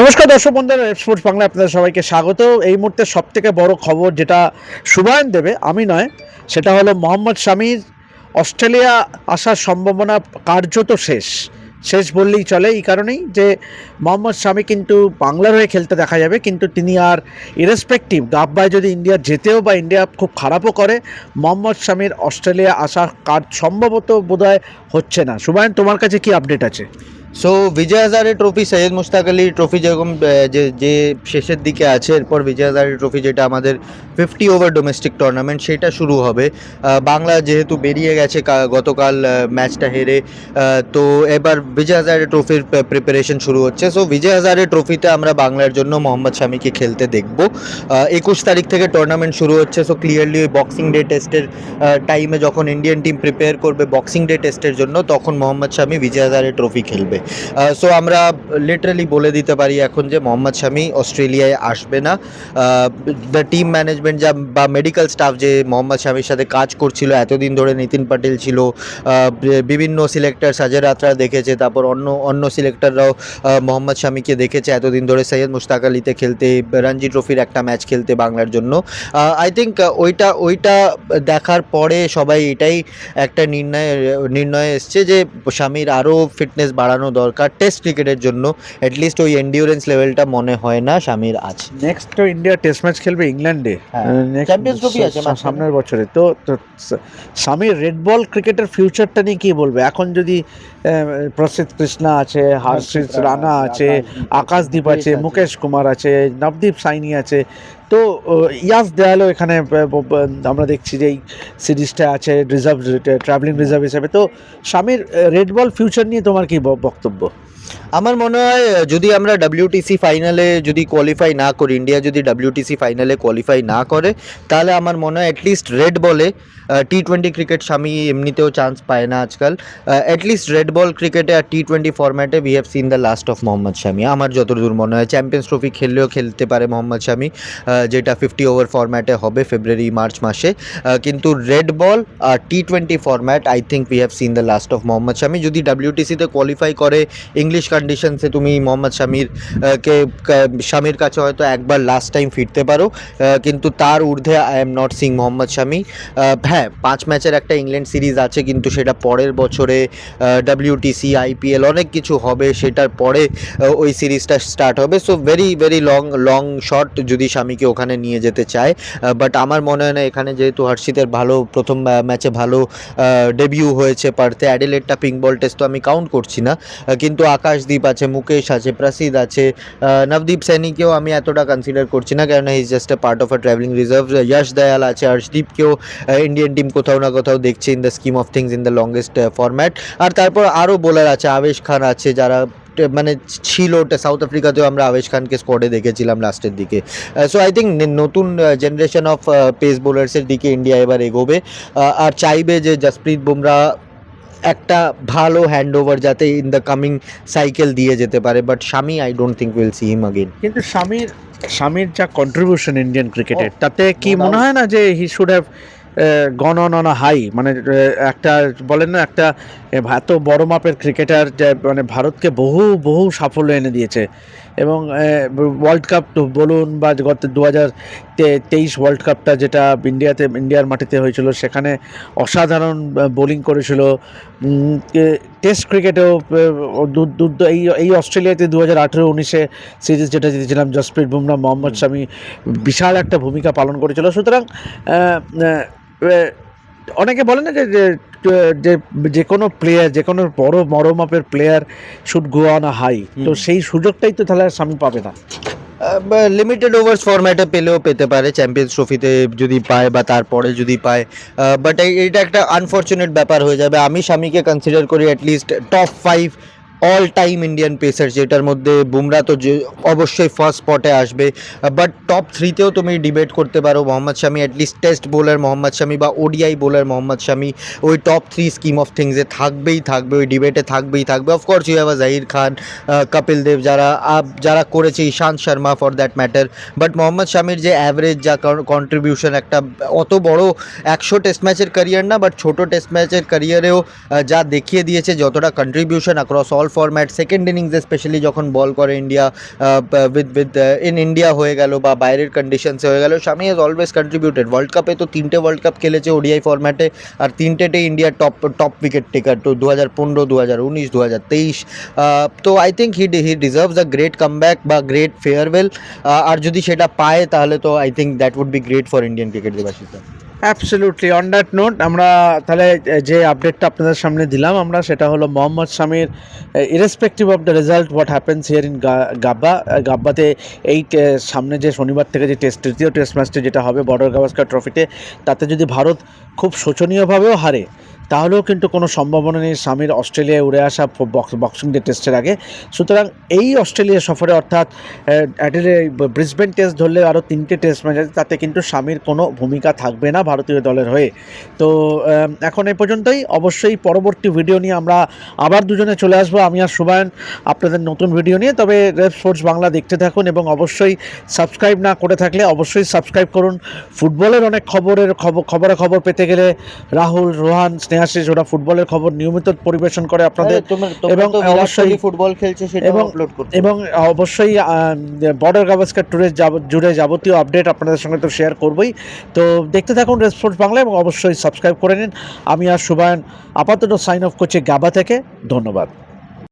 নমস্কার দর্শক বন্ধুরা স্পোর্টস বাংলা আপনাদের সবাইকে স্বাগত। এই মুহূর্তে সব থেকে বড় খবর যেটা শুভায়ন দেবে, আমি নয়, সেটা হলো মোহাম্মদ শামির অস্ট্রেলিয়া আসার সম্ভাবনা কার্যত শেষ। শেষ বললেই চলে এই কারণেই যে মোহাম্মদ শামি কিন্তু বাংলার হয়ে খেলতে দেখা যাবে, কিন্তু তিনি আর ইরেসপেক্টিভ গাব্বায় যদি ইন্ডিয়া জেতেও বা ইন্ডিয়া খুব খারাপও করে, মোহাম্মদ শামির অস্ট্রেলিয়া আসার কাজ সম্ভবত বোধহয় হচ্ছে না। শুভায়ন, তোমার কাছে কি আপডেট আছে? So Vijay Hazare trophy Syed Mushtaq Ali trophy যেরকম যে যে শেষের দিকে আছে, এরপর বিজয় হাজারে ট্রফি যেটা আমাদের ফিফটি ওভার ডোমেস্টিক টুর্নামেন্ট সেটা শুরু হবে। বাংলা যেহেতু বেরিয়ে গেছে গতকাল ম্যাচটা হেরে তো এবার বিজয় হাজারে ট্রফির প্রিপারেশন শুরু হচ্ছে। সো বিজয় হাজারে ট্রফিতে আমরা বাংলার জন্য মোহাম্মদ শামিকে খেলতে দেখব। একুশ তারিখ থেকে টুর্নামেন্ট শুরু হচ্ছে। সো ক্লিয়ারলি বক্সিং ডে টেস্টের টাইমে যখন ইন্ডিয়ান টিম প্রিপেয়ার করবে বক্সিং ডে টেস্টের জন্য, তখন মোহাম্মদ শামি বিজয় হাজারে ট্রফি খেলবে। সো আমরা লিটারালি বলে দিতে পারি এখন যে মোহাম্মদ শামি অস্ট্রেলিয়ায় আসবে না। দ্য টিম ম্যানেজমেন্ট যা বা মেডিকেল স্টাফ যে মোহাম্মদ শামির সাথে কাজ করছিল, এতদিন ধরে নিতিন পাটিল ছিল বিভিন্ন সিলেক্টর সাজের রাত্রা দেখেছে, তারপর অন্য অন্য সিলেক্টররাও মোহাম্মদ শামিকে দেখেছে, এতদিন ধরে সৈয়দ মুশতাক আলীতে খেলতে, রঞ্জি ট্রফির একটা ম্যাচ খেলতে বাংলার জন্য। আই থিঙ্ক ওইটা ওইটা দেখার পরে সবাই এটাই একটা নির্ণয় নির্ণয় এসছে যে স্বামীর আরও ফিটনেস বাড়ানো দরকার টেস্ট ক্রিকেটের জন্য। অ্যাটলিস্ট ওই এন্ডিওরেন্স লেভেলটা মনে হয় না স্বামীর আছে নেক্সট তো ইন্ডিয়া টেস্ট ম্যাচ খেলবে ইংল্যান্ডে হ্যাঁ। Champions Trophy আছে সামনের বছরে। তো তো স্বামীর রেড বল ক্রিকেটের ফিউচারটা নিয়ে কি বলবে? এখন যদি প্রসিদ্ধ কৃষ্ণা আছে হর্ষিত রানা আছে আকাশদীপ আছে। মুকেশ কুমার আছে নবদীপ সাইনি আছে তো ইয়াস দেয়ালও এখানে আমরা দেখছি যে এই সিরিজটা আছে রিজার্ভ ট্রাভেলিং রিজার্ভ হিসাবে। তো, স্বামীর রেড বল ফিউচার নিয়ে তোমার কি বক্তব্য? আমার মনে হয় যদি আমরা ডাব্লিউটিসি ফাইনালে যদি কোয়ালিফাই না করি ইন্ডিয়া যদি ডাব্লিউটিসি ফাইনালে কোয়ালিফাই না করে, তাহলে আমার মনে হয় অ্যাটলিস্ট রেড বলে টি টোয়েন্টি ক্রিকেট স্বামী এমনিতেও চান্স পায় না আজকাল। অ্যাটলিস্ট রেড বল ক্রিকেটে আর টি টোয়েন্টি ফরম্যাটে we have seen the last of Mohammed Shami আমার যতদূর মনে হয় চ্যাম্পিয়ন্স ট্রফি খেললেও খেলতে পারে মোহাম্মদ শামি যেটা ফিফটি ওভার ফরম্যাটে হবে ফেব্রুয়ারি মার্চ মাসে। কিন্তু red ball R T twenty format I think we have seen the last of Mohammed Shami যদি ডাব্লিউটিসিতে কোয়ালিফাই করে ইংলিশ কন্ডিশনসে তুমি মোহাম্মদ শামির কে শামির কাছে হয়তো একবার লাস্ট টাইম ফিরতে পারো। কিন্তু তার ঊর্ধ্বে I am not sing Mohammed Shami. হ্যাঁ পাঁচ ম্যাচের একটা ইংল্যান্ড সিরিজ আছে, কিন্তু সেটা পরের বছরে ডাব্লিউটিসি আইপিএল অনেক কিছু হবে, সেটার পরে ওই সিরিজটা স্টার্ট হবে। So very very long long shot যদি স্বামীকে ওখানে নিয়ে যেতে চায়। বাট আমার মনে হয় না, এখানে যেহেতু হর্ষিতের ভালো, প্রথম ম্যাচে ভালো ডেবিউ হয়েছে পারতে অ্যাডিলেটটা পিঙ্ক বল টেস্ট তো আমি কাউন্ট করছি না। কিন্তু কিন্তু আকাশদীপ আছে, মুকেশ আছে, প্রসিদ আছে নবদীপ সৈনিকেও আমি এতটা কনসিডার করছি না কেননা is just a part of a travelling reserve Yash Dayal আছে হর্ষদীপকেও ইন্ডিয়ান টিম কোথাও না কোথাও দেখছে in the scheme of things in the longest format আর তারপর আরও বোলার আছে, আবেশ খান আছে, যারা মানে ছিল ওটা সাউথ আফ্রিকাতেও আমরা আবেশ খানকে স্কোয়াডে দেখেছিলাম লাস্টের দিকে। সো আই থিঙ্ক নতুন জেনারেশন অফ পেস বোলার্সের দিকে ইন্ডিয়া এবার এগোবে। আর চাইবে যে জসপ্রীত বুমরা একটা ভালো হ্যান্ড ওভার যাতে ইন দ্য কামিং সাইকেল দিয়ে যেতে পারে বাট স্বামী I don't think will see him again কিন্তু স্বামীর স্বামীর যা কন্ট্রিবিউশন ইন্ডিয়ান ক্রিকেটের Oh, তাতে কি মনে হয় না যে he should have gone on on high মানে একটা বলেন না একটা এত বড় মাপের ক্রিকেটার যে মানে ভারতকে বহু বহু সাফল্য এনে দিয়েছে। এবং ওয়ার্ল্ড কাপ বলুন বা গত দু হাজার তেইশ ওয়ার্ল্ড কাপটা যেটা ইন্ডিয়াতে ইন্ডিয়ার মাটিতে হয়েছিল সেখানে অসাধারণ বোলিং করেছিল। টেস্ট ক্রিকেটেও এই এই অস্ট্রেলিয়াতে দু হাজার আঠেরো উনিশে সিরিজ যেটা জিতেছিলাম জসপ্রীত বুমরা মোহাম্মদ শামি বিশাল একটা ভূমিকা পালন করেছিল। সুতরাং অনেকে বলে না যে যে- যে কোনো প্লেয়ার যে কোনো বড় বড় মাপের player should go on a high তো সেই সুযোগটাই তো তাহলে স্বামী পাবে না। লিমিটেড ওভার্স ফরম্যাটে পেলেও পেতে পারে চ্যাম্পিয়ন্স ট্রফিতে যদি পায় বা তারপরে যদি পায়। বাট এটা একটা আনফর্চুনেট ব্যাপার হয়ে যাবে। আমি স্বামীকে কনসিডার করি at least top five all time Indian pacer যেটার মধ্যে বুমরা তো যে অবশ্যই ফার্স্ট স্পটে আসবে। বাট টপ থ্রিতেও তুমি ডিবেট করতে পারো Mohammed Shami at least test bowler Mohammed Shami বা ওডিআই বোলার মোহাম্মদ শামি, ওই টপ থ্রি স্কিম অফ থিংসে থাকবেই থাকবে, ওই ডিবেটে থাকবেই থাকবে। Of course you have Zaheer Khan Kapil Dev যারা যারা করেছে Ishant Sharma for that matter but Mohammed শামির যে অ্যাভারেজ যা কন্ট্রিবিউশন একটা অত বড় একশো টেস্ট ম্যাচের ক্যারিয়ার না বাট ছোট টেস্ট ম্যাচের ক্যারিয়ারেও যা দেখিয়ে দিয়েছে, যতটা contribution across all format second ইনিংসে স্পেশালি যখন বল করে India with with in India হয়ে গেল বা বাইরের কন্ডিশনসে হয়ে গেল Shami has always contributed world কাপে তো তিনটে ওয়ার্ল্ড কাপ খেলেছে ওডিআই ফরম্যাটে আর তিনটেতে ইন্ডিয়ার টপ টপ উইকেট টেকার তো দু হাজার পনেরো দু হাজার উনিশ দু হাজার তেইশ তো I think he he deserves a great comeback বা গ্রেট ফেয়ারওয়েল আর যদি সেটা পায় তাহলে তো I think that would be great for Indian cricket দেবাশিসা absolutely on that note আমরা তাহলে যে আপডেটটা আপনাদের সামনে দিলাম, আমরা সেটা হলো মোহাম্মদ শামির irrespective of the result what happens here in Gabba গাব্বাতে এই সামনে যে শনিবার থেকে যে টেস্ট তৃতীয় টেস্ট ম্যাচটি যেটা হবে বর্ডার গাভাস্কার ট্রফিতে তাতে যদি ভারত খুব শোচনীয়ভাবেও হারে তাহলেও কিন্তু কোনো সম্ভাবনা নেই স্বামীর অস্ট্রেলিয়ায় উড়ে আসা বক্সিং ডে টেস্টের আগে। সুতরাং এই অস্ট্রেলিয়া সফরে অর্থাৎ ব্রিসবেন টেস্ট ধরলে আরও তিনটে টেস্ট ম্যাচ আছে, তাতে কিন্তু স্বামীর কোনো ভূমিকা থাকবে না ভারতীয় দলের হয়ে। তো এখন এই পর্যন্তই। অবশ্যই পরবর্তী ভিডিও নিয়ে আমরা আবার দুজনে চলে আসব। আমি আর সুবায়ন, আপনাদের নতুন ভিডিও নিয়ে। তবে রেড স্পোর্টস বাংলা দেখতে থাকুন এবং অবশ্যই সাবস্ক্রাইব না করে থাকলে অবশ্যই সাবস্ক্রাইব করুন। ফুটবলের অনেক খবরের খবর খবরাখবর পেতে গেলে রাহুল, রোহান স্নেহাশিস ওরা ফুটবলের খবর নিয়মিত পরিবেশন করে আপনাদের। এবং অবশ্যই- ফুটবল খেলছে সেটা এবং- আপলোড করতে এবং অবশ্যই বর্ডার গাভাস্কার ট্যুরের যাব জুড়ে যাবতীয় আপডেট আপনাদের সঙ্গে তো শেয়ার করবই। তো দেখতে থাকুন রেসপন্স বাংলা এবং অবশ্যই সাবস্ক্রাইব করে নিন। আমি আর সুবায়ন আপাতত সাইন অফ করছি গাবা থেকে। ধন্যবাদ।